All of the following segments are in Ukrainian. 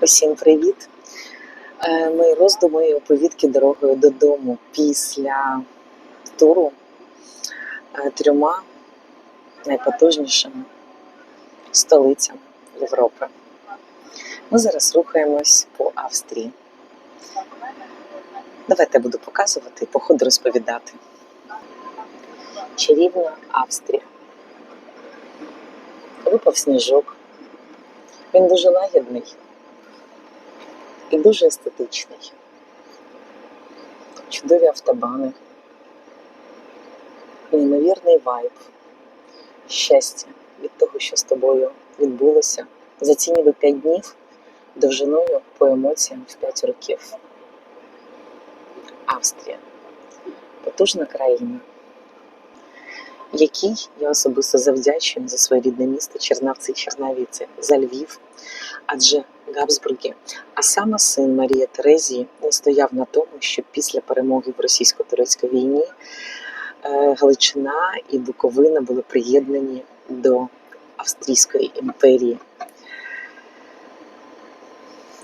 Усім привіт! Е, Мої роздуми і оповідки дорогою додому після туру е, трьома найпотужнішими столицями Європи. Ми зараз рухаємось по Австрії. Давайте буду показувати і по ходу розповідати. Чарівна Австрія. Випав сніжок. Він дуже лагідний і дуже естетичний. Чудові автобани, неймовірний вайб, щастя від того, що з тобою відбулося. За ці ніби 5 днів довжиною по емоціям в 5 років. Австрія. Потужна країна, якій я особисто завдячую за своє рідне місто Чернавці і Чернавіці, за Львів, адже Габсбурги, а саме син Марії Терезії настояв на тому, щоб після перемоги в російсько-турецькій війні е, Галичина і Буковина були приєднані до Австрійської імперії.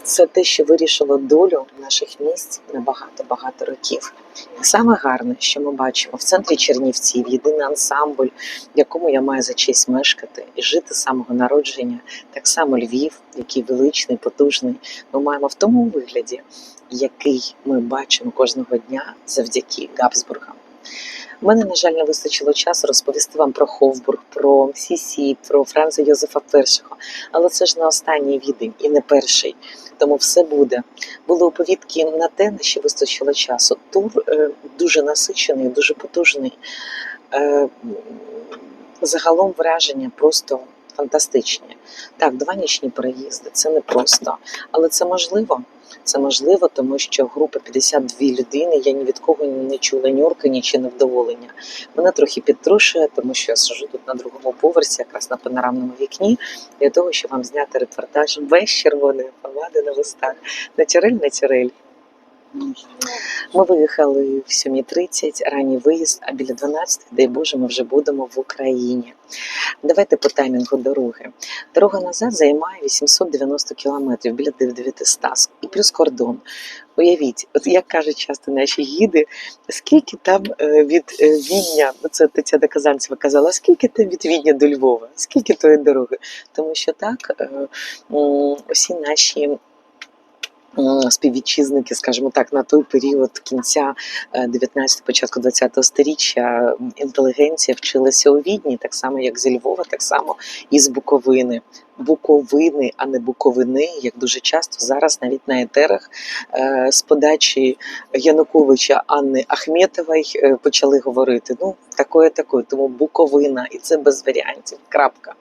Це те, що вирішило долю наших місць на багато-багато років. Саме гарне, що ми бачимо в центрі Чернівців, єдиний ансамбль, в якому я маю за честь мешкати і жити з самого народження, так само Львів, який величний, потужний, ми маємо в тому вигляді, який ми бачимо кожного дня завдяки Габсбургам. У мене, на жаль, не вистачило часу розповісти вам про Ховбург, про Сісі, про Франца Йозефа І, але це ж не останній відень і не перший. Тому все буде. Були оповідки на те, на що вистачило часу. Тур е, дуже насичений, дуже потужний. Е, загалом враження просто фантастичні. Так, два нічні переїзди це не просто, але це можливо. Це можливо, тому що група 52 людини. Я ні від кого не чула нюркані чи невдоволення. Мене трохи підтрушує, тому що я сижу тут на другому поверсі, якраз на панорамному вікні, для того, щоб вам зняти репортаж без червоної помади на вустах. Натюрель, натюрель. Ми виїхали в 7.30, ранній виїзд, а біля 12, дай Боже, ми вже будемо в Україні. Давайте по таймінгу дороги. Дорога назад займає 890 кілометрів біля 900 і плюс кордон. Уявіть, от як кажуть часто наші гіди, скільки там е, від е, Відня, ну, це Тетяна Казанцева казала, скільки там від Відня до Львова, скільки тої дороги. Тому що так, е, усі наші співвітчизники, скажімо так, на той період кінця 19 початку 20-го сторіччя інтелігенція вчилася у Відні, так само як зі Львова, так само і з Буковини. Буковини, а не Буковини, як дуже часто зараз навіть на етерах е, з подачі Януковича Анни Ахметової е, почали говорити. Ну, такое, такое, тому Буковина, і це без варіантів. Крапка.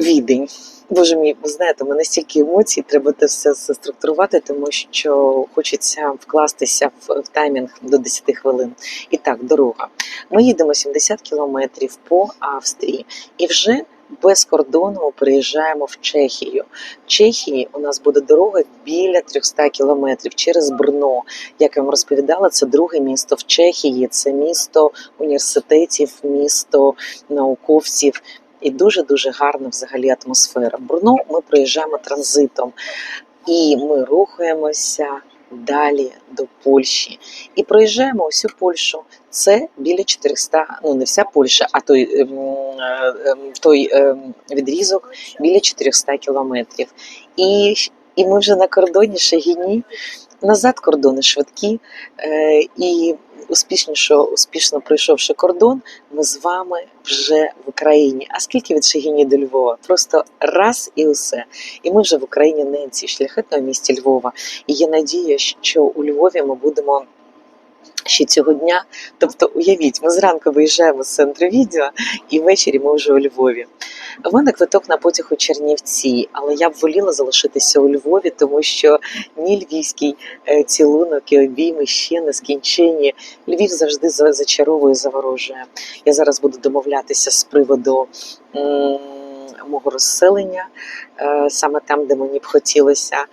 Відень. Боже мій, ви знаєте, мене стільки емоцій, треба це все заструктурувати, тому що хочеться вкластися в, таймінг до 10 хвилин. І так, дорога. Ми їдемо 70 кілометрів по Австрії і вже без кордону приїжджаємо в Чехію. В Чехії у нас буде дорога біля 300 кілометрів через Брно. Як я вам розповідала, це друге місто в Чехії, це місто університетів, місто науковців. І дуже дуже гарна взагалі атмосфера. Брно ми приїжджаємо транзитом, і ми рухаємося далі до Польщі. І проїжджаємо всю Польщу. Це біля 400, ну не вся Польща, а той, ем, ем, той ем, відрізок біля 400 кілометрів. І, і ми вже на кордоні Шагіні. Назад кордони швидкі, е, і успішніше, успішно пройшовши кордон, ми з вами вже в Україні. А скільки від Шегіні до Львова? Просто раз і усе. І ми вже в Україні ненці, шляхетному місті Львова. І є надія, що у Львові ми будемо. Ще цього дня, тобто уявіть, ми зранку виїжджаємо з центру відео, і ввечері ми вже у Львові. В мене квиток на потяг у Чернівці, але я б воліла залишитися у Львові, тому що ні львівський е, цілунок і обійми ще не скінчені. Львів завжди зачаровує, заворожує. Я зараз буду домовлятися з приводу мого розселення, е, саме там, де мені б хотілося.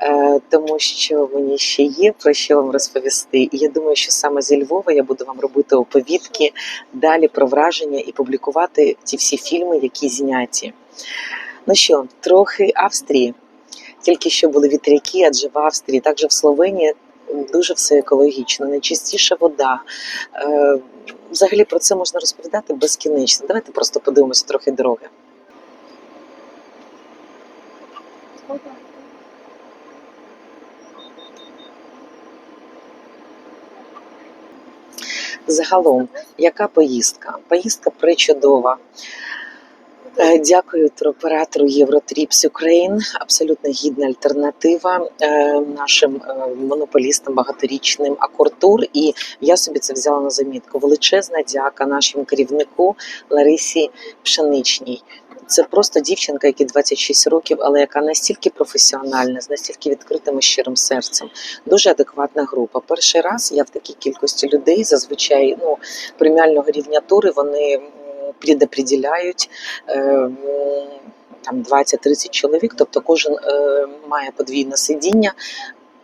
Е, тому що мені ще є про що вам розповісти. І я думаю, що саме зі Львова я буду вам робити оповідки далі про враження і публікувати ті всі фільми, які зняті. Ну що, трохи Австрії. Тільки що були вітряки, адже в Австрії, також в Словенії дуже все екологічно, найчистіша вода. Е, Взагалі про це можна розповідати безкінечно. Давайте просто подивимося трохи дороги. Загалом, яка поїздка? Поїздка причудова. Е, Дякую туроператору Євротріпс Україн. Абсолютно гідна альтернатива е, нашим е, монополістам багаторічним Акортур. І я собі це взяла на замітку. Величезна дяка нашому керівнику Ларисі Пшеничній. Це просто дівчинка, якій 26 років, але яка настільки професіональна, з настільки відкритим і щирим серцем. Дуже адекватна група. Перший раз я в такій кількості людей зазвичай ну преміального рівня тури вони предопределяють е, там 20-30 чоловік, тобто кожен е, має подвійне сидіння.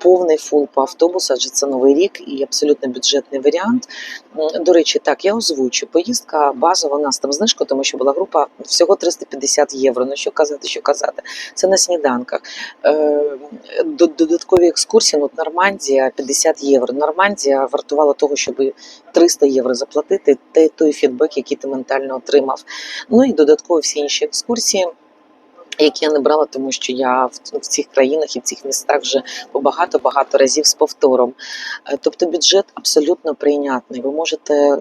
Повний фул по автобусу, адже це новий рік і абсолютно бюджетний варіант. До речі, так я озвучу. Поїздка базова у нас там знижка, тому що була група всього 350 євро. Ну що казати, що казати. Це на сніданках. Е, Додаткові екскурсії. Ну, Нормандія 50 євро. Нормандія вартувала того, щоб 300 євро заплатити. Те той фідбек, який ти ментально отримав. Ну і додатково всі інші екскурсії. Які я не брала, тому що я в, в цих країнах і в цих містах вже по багато-багато разів з повтором. Е, Тобто бюджет абсолютно прийнятний. Ви можете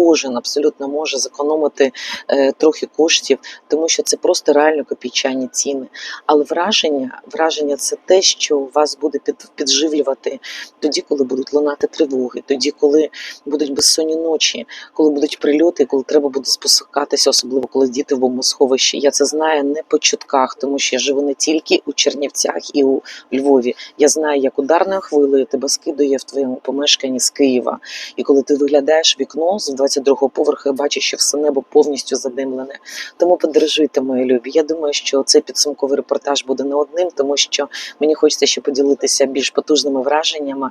кожен абсолютно може зекономити е, трохи коштів, тому що це просто реально копійчані ціни. Але враження, враження це те, що вас буде під, підживлювати тоді, коли будуть лунати тривоги, тоді, коли будуть безсонні ночі, коли будуть прильоти, коли треба буде спускатися, особливо коли діти в бомбосховищі. Я це знаю не по чутках, тому що я живу не тільки у Чернівцях і у Львові. Я знаю, як ударною хвилею тебе скидує в твоєму помешканні з Києва. І коли ти виглядаєш вікно з 22-го поверху, і бачиш, що все небо повністю задимлене. Тому подорожуйте, мої любі. Я думаю, що цей підсумковий репортаж буде не одним, тому що мені хочеться ще поділитися більш потужними враженнями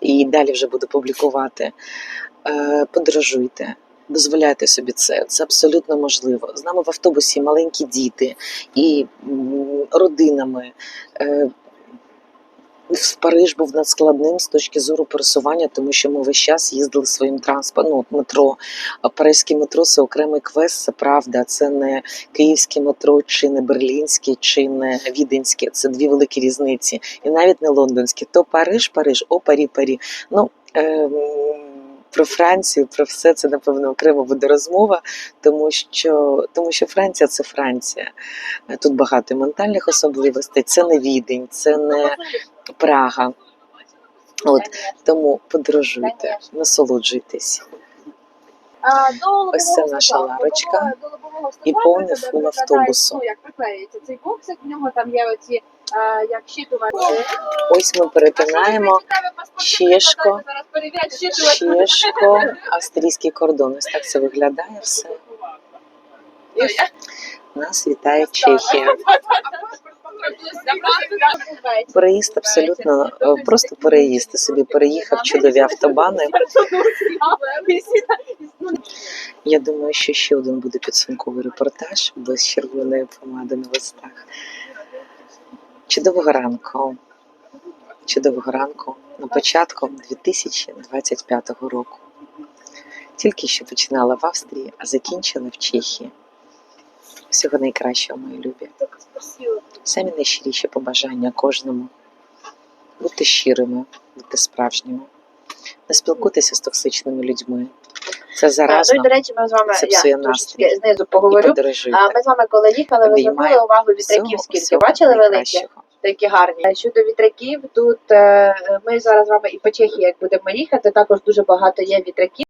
і далі вже буду публікувати. Е, Подорожуйте. Дозволяйте собі це, це абсолютно можливо. З нами в автобусі маленькі діти і родинами. Е, в Париж був надскладним з точки зору пересування, тому що ми весь час їздили своїм транспортом. Ну, метро. Паризьке метро це окремий квест, це правда. Це не київське метро, чи не берлінське, чи не віденське. Це дві великі різниці. І навіть не лондонське. То Париж, Париж, о Парі, Парі. Ну, ем, про Францію, про все це напевно окремо буде розмова, тому що, тому що Франція це Франція. Е, Тут багато ментальних особливостей. Це не відень, це не Прага. От тому подорожуйте, насолоджуйтесь. Ось це наша лавочка і повний фул автобусу. Ось ми перетинаємо Чешко, чешко, австрійський кордон. Ось так це виглядає все. Нас вітає Чехія. Переїзд абсолютно е, просто переїзд. Собі переїхав чудові автобани. Я думаю, що ще один буде підсумковий репортаж без червоної помади на листах. Чудового ранку. Чудового ранку на початку 2025 року. Тільки що починала в Австрії, а закінчила в Чехії. Всього найкращого, мої любі. Самі найщиріші побажання кожному. Будьте щирими, будьте справжніми. Не спілкуйтеся з токсичними людьми. Це Ну заразно. і до речі, ми з вами Це я трошечки знизу поговорю. А ми з вами коли їхали, ви звернули увагу вітряків скільки. всього Бачили великі? Такі гарні. Щодо вітряків, тут е, ми зараз з вами і по Чехії, як будемо їхати, також дуже багато є вітряків.